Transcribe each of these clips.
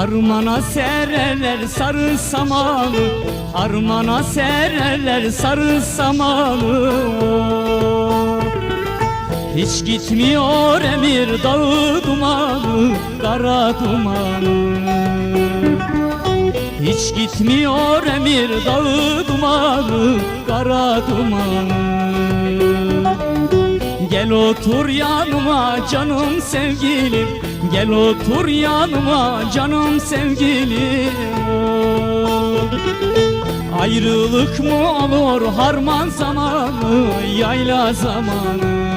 Harmana sererler sarı samanı Harmana sererler sarı samanı Hiç gitmiyor emir dağı dumanı Kara dumanı. Hiç gitmiyor emir dağı dumanı Kara dumanı Gel otur yanıma canım sevgilim. Gel otur yanıma canım sevgilim. Ayrılık mı olur harman zamanı yayla zamanı?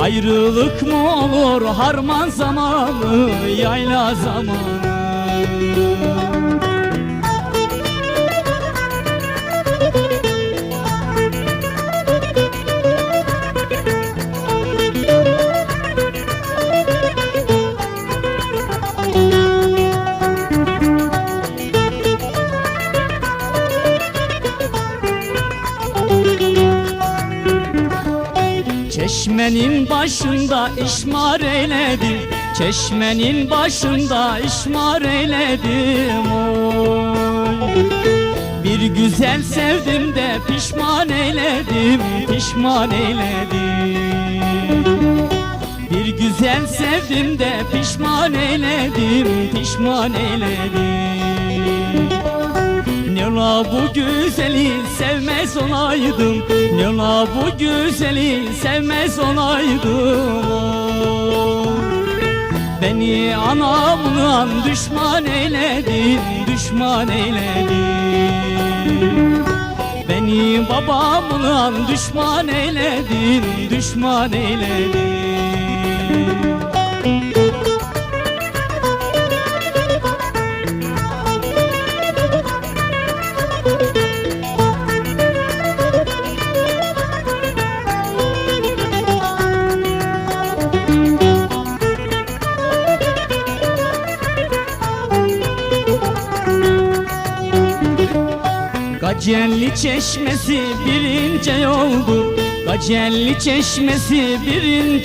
Ayrılık mı olur harman zamanı yayla zamanı Çeşmenin başında işmar eyledim. Çeşmenin başında işmar eyledim. Oy. Bir güzel sevdim de pişman eyledim Pişman eyledim. Bir güzel sevdim de pişman eyledim Pişman eyledim ne la bu güzeli sevmez olaydım Ne la bu güzeli sevmez olaydım Beni anamla düşman eyledin Düşman eyledin Beni babamla düşman eyledin Düşman eyledin Gacelli çeşmesi birince yoldur. Gacelli çeşmesi birince